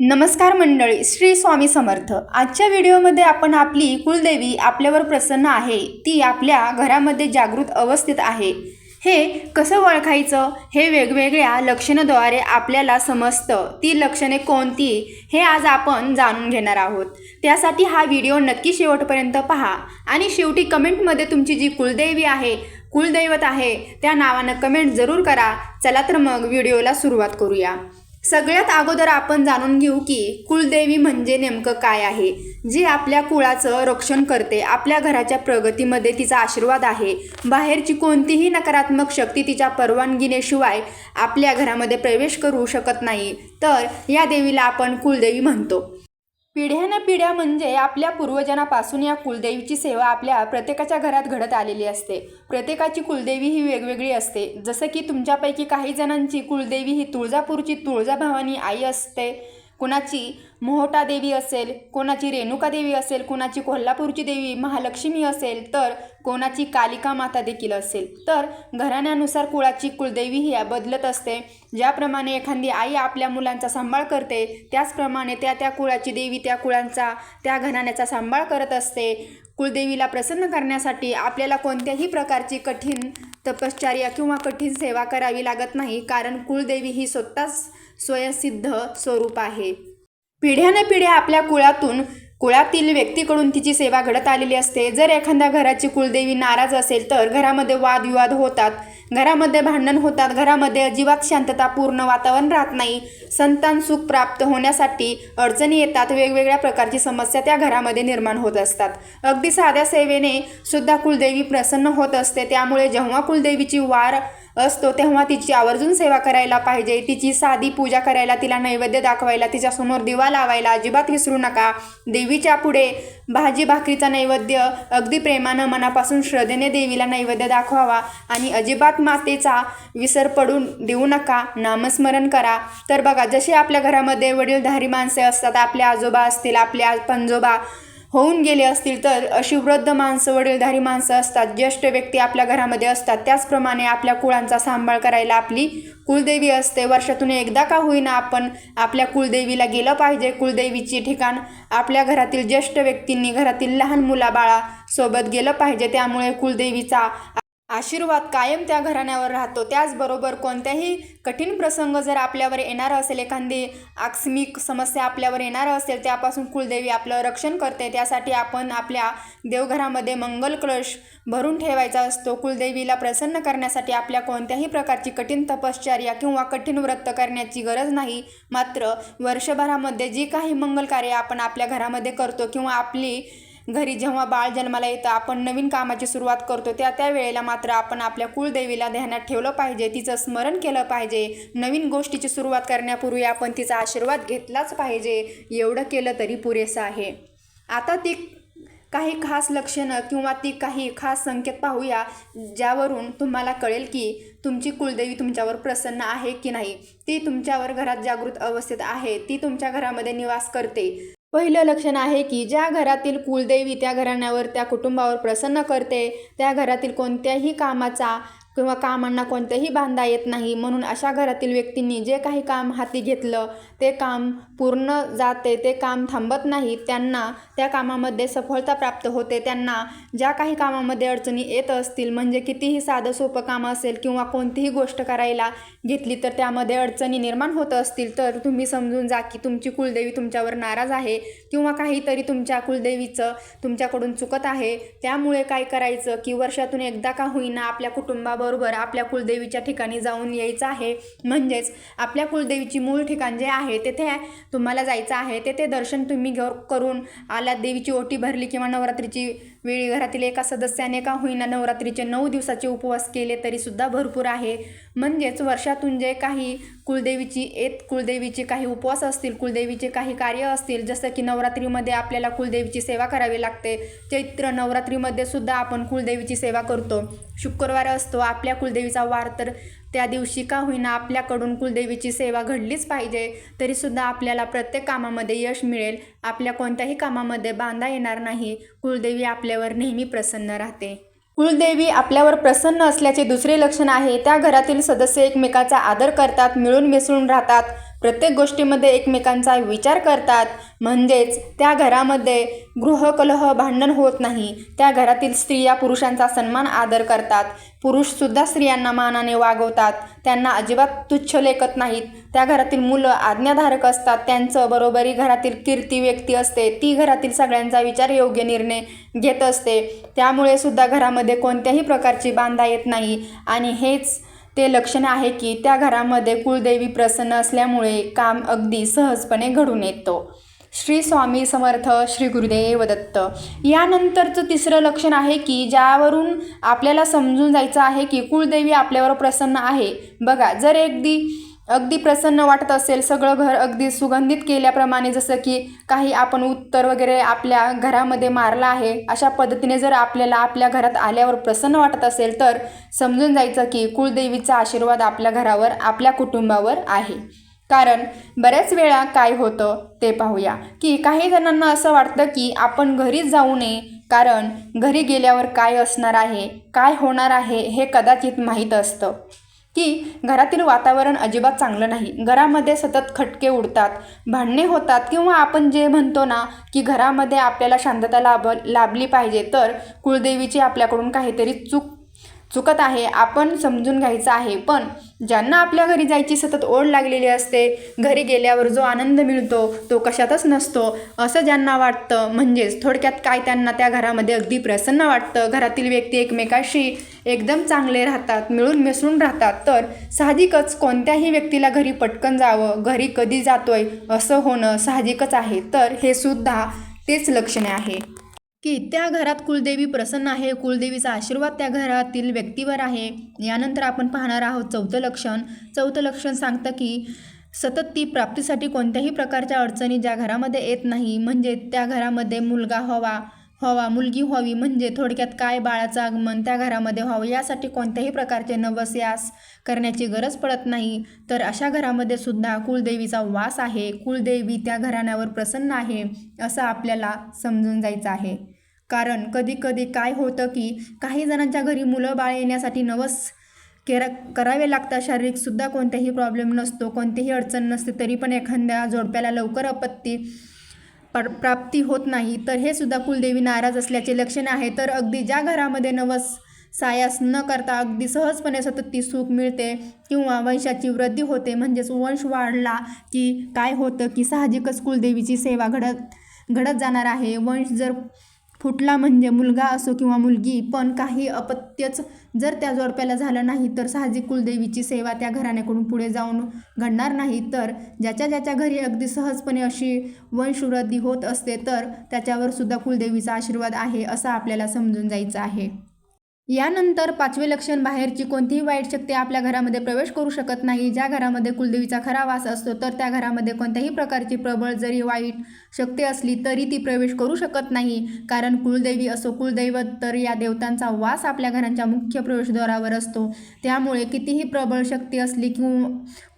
नमस्कार मंडळी श्री स्वामी समर्थ. आजच्या व्हिडिओमध्ये आपण आपली कुलदेवी आपल्यावर प्रसन्न आहे. ती आपल्या घरामध्ये जागृत अवस्थेत आहे. हे कसं ओळखायचं? हे वेगवेगळ्या लक्षणाद्वारे आपल्याला समजतं. ती लक्षणे कोणती? हे आज आपण जाणून घेणार आहोत. त्यासाठी हा व्हिडिओ नक्की शेवटपर्यंत पहा आणि शेवटी कमेंटमध्ये तुमची जी कुलदैवी आहे कुलदैवत आहे त्या नावानं कमेंट जरूर करा. चला तर मग व्हिडिओला सुरुवात करूया. सगळ्यात अगोदर आपण जाणून घेऊ की कुलदेवी म्हणजे नेमकं काय आहे. जी आपल्या कुळाचं रक्षण करते आपल्या घराच्या प्रगतीमध्ये तिचा आशीर्वाद आहे. बाहेरची कोणतीही नकारात्मक शक्ती तिच्या परवानगीनेशिवाय आपल्या घरामध्ये प्रवेश करू शकत नाही. तर या देवीला आपण कुलदेवी म्हणतो. पिढ्यानं पिढ्या म्हणजे आपल्या पूर्वजांपासून या कुलदेवीची सेवा आपल्या प्रत्येकाच्या घरात घडत आलेली असते. प्रत्येकाची कुलदेवी ही वेगवेगळी असते. जसं की तुमच्यापैकी काही जणांची कुलदेवी ही तुळजापूरची तुळजाभवानी आई असते. कुणाची मोहटा देवी असेल कोणाची रेणुका देवी असेल कोणाची कोल्हापूरची देवी महालक्ष्मी असेल तर कोणाची कालिका माता देखील असेल. तर घराण्यानुसार कुळाची कुलदेवी ही बदलत असते. ज्याप्रमाणे एखादी आई आपल्या मुलांचा सांभाळ करते त्याचप्रमाणे त्या त्या कुळाची देवी त्या कुळांचा त्या घराण्याचा सांभाळ करत असते. कुलदेवीला प्रसन्न करण्यासाठी आपल्याला कोणत्याही प्रकारची कठीण तपश्चर्या किंवा कठीण सेवा करावी लागत नाही कारण कुलदेवी ही स्वतःच स्वयंसिद्ध स्वरूप आहे. पिढ्याने पिढ्या आपल्या कुळातून कुळातील व्यक्तीकडून तिची सेवा घडत आलेली असते. जर एखाद्या घराची कुलदेवी नाराज असेल तर घरामध्ये वादविवाद होतात. घरामध्ये भांडण होतात. घरामध्ये अजिबात शांततापूर्ण वातावरण राहत नाही. संतान सुख प्राप्त होण्यासाठी अडचणी येतात. वेगवेगळ्या प्रकारची समस्या त्या घरामध्ये निर्माण होत असतात. अगदी साध्या सेवेने सुद्धा कुलदेवी प्रसन्न होत असते. त्यामुळे जेव्हा कुलदेवीची वार असतो तेव्हा तिची आवर्जून सेवा करायला पाहिजे. तिची साधी पूजा करायला तिला नैवेद्य दाखवायला तिच्यासमोर दिवा लावायला अजिबात विसरू नका. देवीच्या पुढे भाजी भाकरीचा नैवेद्य अगदी प्रेमानं मनापासून श्रद्धेने देवीला नैवेद्य दाखवावा आणि अजिबात मातेचा विसर पडून देऊ नका. नामस्मरण करा. तर बघा जसे आपल्या घरामध्ये वडीलधारी माणसे असतात आपले आजोबा असतील आपले पंजोबा होऊन गेले असतील तर अशी वृद्ध माणसं वडीलधारी माणसं असतात ज्येष्ठ व्यक्ती आपल्या घरामध्ये असतात. त्याचप्रमाणे आपल्या कुळांचा सांभाळ करायला आपली कुलदेवी असते. वर्षातून एकदा का होईना आपण आपल्या कुलदेवीला गेलं पाहिजे. कुलदेवीची ठिकाण आपल्या घरातील ज्येष्ठ व्यक्तींनी घरातील लहान मुलाबाळा सोबत गेलं पाहिजे. त्यामुळे कुलदेवीचा आशीर्वाद कायम त्या घराण्यावर राहतो. त्याचबरोबर कोणत्याही कठीण प्रसंग जर आपल्यावर येणार असेल एखादी आकस्मिक समस्या आपल्यावर येणार असेल त्यापासून कुलदेवी आपलं रक्षण करते. त्यासाठी आपण आपल्या देवघरामध्ये मंगल कलश भरून ठेवायचा असतो. कुलदेवीला प्रसन्न करण्यासाठी आपल्या कोणत्याही प्रकारची कठीण तपश्चर्या किंवा कठीण व्रत करण्याची गरज नाही. मात्र वर्षभरामध्ये जी काही मंगल कार्य आपण आपल्या घरामध्ये करतो किंवा आपली घरी जेव्हा बाळ जन्माला येतं आपण नवीन कामाची सुरुवात करतो त्या त्या वेळेला मात्र आपण आपल्या कुलदेवीला ध्यानात ठेवलं पाहिजे तिचं स्मरण केलं पाहिजे. नवीन गोष्टीची सुरुवात करण्यापूर्वी आपण तिचा आशीर्वाद घेतलाच पाहिजे. एवढं केलं तरी पुरेसं आहे. आता ती काही खास लक्षणं किंवा ती काही खास संकेत पाहूया ज्यावरून तुम्हाला कळेल की तुमची कुलदेवी तुमच्यावर प्रसन्न आहे की नाही. ती तुमच्यावर घरात जागृत अवस्थेत आहे. ती तुमच्या घरामध्ये निवास करते. पहिलं लक्षण आहे की ज्या घरातील कुलदैवी त्या घराण्यावर त्या कुटुंबावर प्रसन्न करते त्या घरातील कोणत्याही कामाचा किंवा कामांना कोणतेही बांधा येत नाही. म्हणून अशा घरातील व्यक्तींनी जे काही काम हाती घेतलं ते काम पूर्ण जाते ते काम थांबत नाही त्यांना त्या कामामध्ये सफलता प्राप्त होते. त्यांना ज्या काही कामामध्ये अडचणी येत असतील म्हणजे कितीही साधं सोपं काम असेल किंवा कोणतीही गोष्ट करायला घेतली तर त्यामध्ये अडचणी निर्माण होत असतील तर तुम्ही समजून जा की तुमची कुलदेवी तुमच्यावर नाराज आहे किंवा काहीतरी तुमच्या कुलदेवीचं तुमच्याकडून चुकत आहे. त्यामुळे काय करायचं की वर्षातून एकदा का होईना आपल्या कुटुंबाबरोबर आपल्या कुलदेवीच्या ठिकाणी जाऊन यायचं आहे. म्हणजेच आपल्या कुलदेवीची मूळ ठिकाण जे आहे तेथे तुम्हाला जायचं आहे. तेथे दर्शन तुम्ही घेऊ करून आल्यात देवीची ओटी भरली किंवा नवरात्रीची वेळी घरातील एका सदस्याने का होईना नवरात्रीचे नऊ दिवसाचे उपवास केले तरीसुद्धा भरपूर आहे. म्हणजेच वर्षातून जे काही कुलदेवीची येत कुलदेवीचे काही उपवास असतील कुलदेवीचे काही कार्य असतील जसं की नवरात्रीमध्ये आपल्याला कुलदेवीची सेवा करावी लागते. चैत्र नवरात्रीमध्ये सुद्धा आपण कुलदेवीची सेवा करतो. शुक्रवार असतो आपल्या कुलदेवीचा वार तर त्या दिवशी का होईना आपल्याकडून कुलदेवीची सेवा घडलीच पाहिजे तरीसुद्धा आपल्याला प्रत्येक कामामध्ये यश मिळेल. आपल्या कोणत्याही कामामध्ये बांधा येणार नाही. कुलदेवी आपल्यावर नेहमी प्रसन्न राहते. कुलदेवी आपल्यावर प्रसन्न असल्याचे दुसरे लक्षण आहे. त्या घरातील सदस्य एकमेकाचा आदर करतात मिळून मिसळून राहतात. प्रत्येक गोष्टीमध्ये एकमेकांचा विचार करतात. म्हणजेच त्या घरामध्ये गृहकलह भांडण होत नाही. त्या घरातील स्त्रिया पुरुषांचा सन्मान आदर करतात. पुरुषसुद्धा स्त्रियांना मानाने वागवतात. त्यांना अजिबात तुच्छ लेखत नाहीत. त्या घरातील मुलं आज्ञाधारक असतात. त्यांचं बरोबरी घरातील कीर्ती व्यक्ती असते. ती घरातील सगळ्यांचा विचार योग्य निर्णय घेत असते. त्यामुळे सुद्धा घरामध्ये कोणत्याही प्रकारची बांधा येत नाही. आणि हेच ते लक्षण आहे की त्या घरामध्ये कुलदेवी प्रसन्न असल्यामुळे काम अगदी सहजपणे घडून येतो. श्री स्वामी समर्थ श्री गुरुदेव दत्त. यानंतरचं तिसरं लक्षण आहे की ज्यावरून आपल्याला समजून जायचं आहे की कुलदेवी आपल्यावर प्रसन्न आहे. बघा जर अगदी अगदी प्रसन्न वाटत असेल. सगळं घर अगदी सुगंधित केल्याप्रमाणे जसं की काही आपण उत्तर वगैरे आपल्या घरामध्ये मारलं आहे अशा पद्धतीने जर आपल्याला आपल्या घरात आल्यावर प्रसन्न वाटत असेल तर समजून जायचं की कुलदेवीचा आशीर्वाद आपल्या घरावर आपल्या कुटुंबावर आहे. कारण बऱ्याच वेळा काय होतं ते पाहूया. की काही जणांना असं वाटतं की आपण घरीच जाऊ नये कारण घरी गेल्यावर काय असणार आहे काय होणार आहे हे कदाचित माहीत असतं. की घरातील वातावरण अजिबात चांगलं नाही. घरामध्ये सतत खटके उडतात भांडणे होतात किंवा आपण जे म्हणतो ना की घरामध्ये आपल्याला शांतता लाभ लाभली पाहिजे तर कुलदेवीची आपल्याकडून काहीतरी चूक चुकत आहे आपण समजून घ्यायचं आहे. पण ज्यांना आपल्या घरी जायची सतत ओढ लागलेली असते घरी गेल्यावर जो आनंद मिळतो तो कशातच नसतो असं ज्यांना वाटतं म्हणजेच थोडक्यात काय त्यांना त्या घरामध्ये अगदी प्रसन्न वाटतं. घरातील व्यक्ती एकमेकाशी एकदम चांगले राहतात मिळून मिसळून राहतात. तर साहजिकच कोणत्याही व्यक्तीला घरी पटकन जावं घरी कधी जातोय असं होणं साहजिकच आहे. तर हे सुद्धा तेच लक्षणे आहे. की त्या घरात कुलदेवी प्रसन्न आहे कुलदेवीचा आशीर्वाद त्या घरातील व्यक्तीवर आहे. यानंतर आपण पाहणार आहोत चौथं लक्षण. चौथं लक्षण सांगतं की सतत ती प्राप्तीसाठी कोणत्याही प्रकारच्या अडचणी ज्या घरामध्ये येत नाही म्हणजे त्या घरामध्ये मुलगा हवा हवा मुलगी व्हावी म्हणजे थोडक्यात काय बाळाचं आगमन त्या घरामध्ये व्हावं यासाठी कोणत्याही प्रकारचे नवस्यास करण्याची गरज पडत नाही. तर अशा घरामध्ये सुद्धा कुलदेवीचा वास आहे. कुलदेवी त्या घराण्यावर प्रसन्न आहे असं आपल्याला समजून जायचं आहे. कारण कधी कधी काय होतं की काही जणांच्या घरी मुलं बाळ येण्यासाठी नवस केरा करावे लागतात. शारीरिकसुद्धा कोणताही प्रॉब्लेम नसतो कोणतीही अडचण नसते तरी पण एखाद्या जोडप्याला लवकर अपत्ती पर प्राप्ती होत नाही. तर हे सुद्धा कुलदेवी नाराज असल्याचे लक्षण आहे. तर अगदी ज्या घरामध्ये नवस सायास न करता अगदी सहजपणे सतत ती सुख मिळते किंवा वंशाची वृद्धी होते म्हणजेच वंश वाढला की काय होतं की साहजिकच कुलदेवीची सेवा घडत घडत जाणार आहे. वंश जर फुटला म्हणजे मुलगा असो किंवा मुलगी पण काही अपत्यच जर त्या जोडप्याला झालं नाही तर साहजिक कुलदेवीची सेवा त्या घराण्याकडून पुढे जाऊन घडणार नाही. तर ज्याच्या ज्याच्या घरी अगदी सहजपणे अशी वंशवृद्धी होत असते तर त्याच्यावर सुद्धा कुलदेवीचा आशीर्वाद आहे असं आपल्याला समजून जायचं आहे. यानंतर पाचवे लक्षण बाहेरची कोणतीही वाईट शक्ती आपल्या घरामध्ये प्रवेश करू शकत नाही. ज्या घरामध्ये कुलदेवीचा खरा वास असतो तर त्या घरामध्ये कोणत्याही प्रकारची प्रबळ जरी वाईट शक्ती असली तरी ती प्रवेश करू शकत नाही. कारण कुलदेवी असो कुलदैवत तर या देवतांचा वास आपल्या घरांच्या मुख्य प्रवेशद्वारावर असतो. त्यामुळे कितीही प्रबळ शक्ती असली किंवा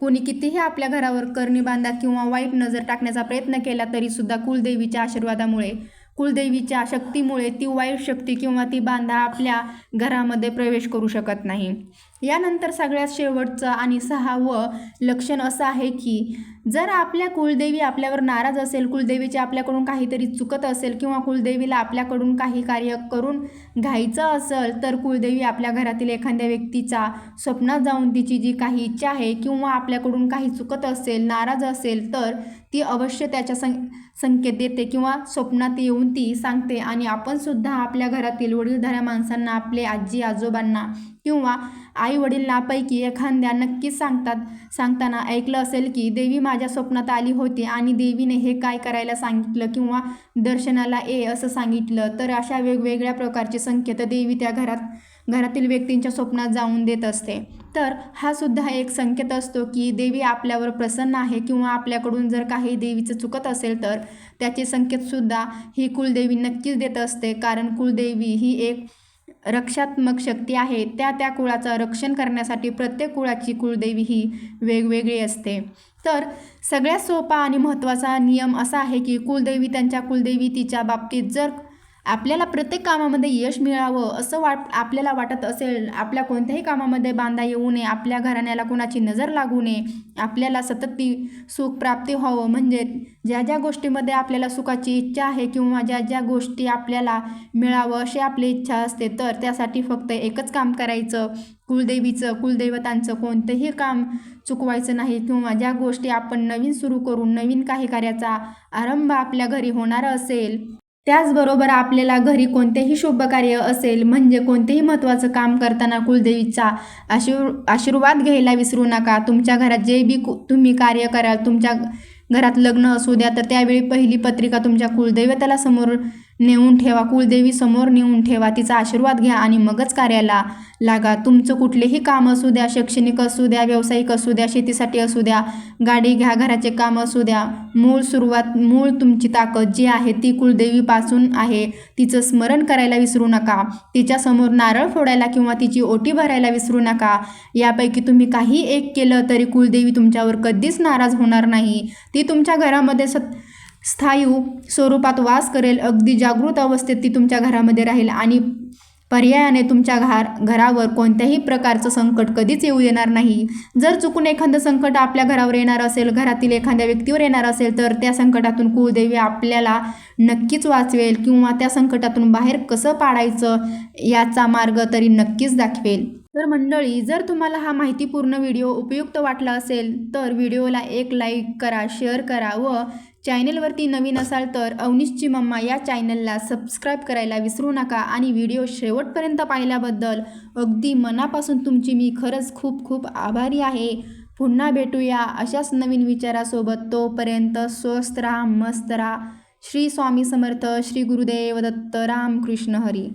कुणी कितीही आपल्या घरावर करणी बांधा किंवा वाईट नजर टाकण्याचा प्रयत्न केला तरीसुद्धा कुलदेवीच्या आशीर्वादामुळे कुलदेवीच्या शक्तीमुळे ती वाईट शक्ती किंवा ती बांधा आपल्या घरामध्ये प्रवेश करू शकत नाही. यानंतर सगळ्यात शेवटचं आणि सहावं लक्षण असं आहे की जर आपल्या कुलदेवी आपल्यावर नाराज असेल कुलदेवीचे आपल्याकडून काहीतरी चुकत असेल किंवा कुलदेवीला आपल्याकडून काही कार्य करून घ्यायचं असेल तर कुलदेवी आपल्या घरातील एखाद्या व्यक्तीचा स्वप्नात जाऊन तिची जी काही इच्छा आहे किंवा आपल्याकडून काही चुकत असेल नाराज असेल तर ती अवश्य त्याच्या सं संकेत देते किंवा स्वप्नात येऊन ती सांगते. आणि आपणसुद्धा आपल्या घरातील वडीलधाऱ्या माणसांना आपले आजी आजोबांना किंवा आई वडिलांपैकी एखाद्या नक्कीच सांगतात. सांगताना ऐकलं असेल की देवी माझ्या स्वप्नात आली होती आणि देवीने हे काय करायला सांगितलं किंवा दर्शनाला ये असं सांगितलं. तर अशा वेगवेगळ्या प्रकारचे संकेत देवी त्या घरात घरातील व्यक्तींच्या स्वप्नात जाऊन देत असते. तर हा सुद्धा एक संकेत असतो की देवी आपल्यावर प्रसन्न आहे किंवा आपल्याकडून जर काही देवीचं चुकत असेल तर त्याचे संकेतसुद्धा ही कुलदेवी नक्कीच देत असते. कारण कुलदेवी ही एक रक्षात्मक शक्ती आहे त्या त्या कुळाचं रक्षण करण्यासाठी प्रत्येक कुळाची कुळदेवी ही वेगवेगळी असते. तर सगळ्यात सोपा आणि महत्त्वाचा नियम असा आहे की कुलदेवी त्यांच्या कुलदेवी तिच्या बाबतीत जर आपल्याला प्रत्येक कामामध्ये यश मिळावं असं वाट आपल्याला वाटत असेल आपल्या कोणत्याही कामामध्ये बांधा येऊ नये आपल्या घराण्याला कोणाची नजर लागू नये आपल्याला सतत ती सुख प्राप्ती व्हावं. म्हणजे ज्या ज्या गोष्टीमध्ये आपल्याला सुखाची इच्छा आहे किंवा ज्या ज्या गोष्टी आपल्याला मिळावं अशी आपली इच्छा असते तर त्यासाठी फक्त एकच काम करायचं कुलदेवीचं कुलदैवतांचं कोणतंही काम चुकवायचं नाही किंवा ज्या गोष्टी आपण नवीन सुरू करून नवीन काही कार्याचा आरंभ आपल्या घरी होणार असेल त्याचबरोबर आपल्याला घरी कोणतेही शुभ कार्य असेल म्हणजे कोणतेही महत्त्वाचं काम करताना कुलदेवीचा आशीर् आशीर्वाद घ्यायला विसरू नका. तुमच्या घरात जे बी कु तुम्ही कार्य कराल तुमच्या घरात लग्न असू द्या तर त्यावेळी पहिली पत्रिका तुमच्या कुलदैवताला समोर नेऊन ठेवा कुलदेवी समोर नेऊन ठेवा तिचा आशीर्वाद घ्या आणि मगच कार्याला लागा. तुमचं कुठलेही काम असू द्या शैक्षणिक असू द्या व्यावसायिक असू द्या शेतीसाठी असू द्या गाडी घ्या घराचे काम असू द्या मूळ सुरुवात मूळ तुमची ताकद जी आहे ती कुलदेवीपासून आहे. तिचं स्मरण करायला विसरू नका. तिच्यासमोर नारळ फोडायला किंवा तिची ओटी भरायला विसरू नका. यापैकी तुम्ही काही एक केलं तरी कुलदेवी तुमच्यावर कधीच नाराज होणार नाही. ती तुमच्या घरामध्ये सत स्थायू स्वरूपात वास करेल अगदी जागृत अवस्थेत ती तुमच्या घरामध्ये राहील आणि पर्यायाने तुमच्या घार घरावर कोणत्याही प्रकारचं संकट कधीच येऊ देणार नाही. जर चुकून एखादं संकट आपल्या घरावर येणार असेल घरातील एखाद्या व्यक्तीवर येणार असेल तर त्या संकटातून कुलदेवी आपल्याला नक्कीच वाचवेल किंवा त्या संकटातून बाहेर कसं पाडायचं याचा मार्ग तरी नक्कीच दाखवेल. तर मंडळी जर तुम्हाला हा माहितीपूर्ण व्हिडिओ उपयुक्त वाटला असेल तर व्हिडिओला एक लाईक करा शेअर करा व चॅनेलवरती नवीन असाल तर अवनीशची मम्मा या चॅनलला सबस्क्राईब करायला विसरू नका आणि व्हिडिओ शेवटपर्यंत पाहिल्याबद्दल अगदी मनापासून तुमची मी खरंच खूप खूप आभारी आहे. पुन्हा भेटूया अशाच नवीन विचारासोबत. तोपर्यंत स्वस्त राहा मस्त राहा. श्री स्वामी समर्थ श्री गुरुदेव दत्त राम कृष्ण हरी.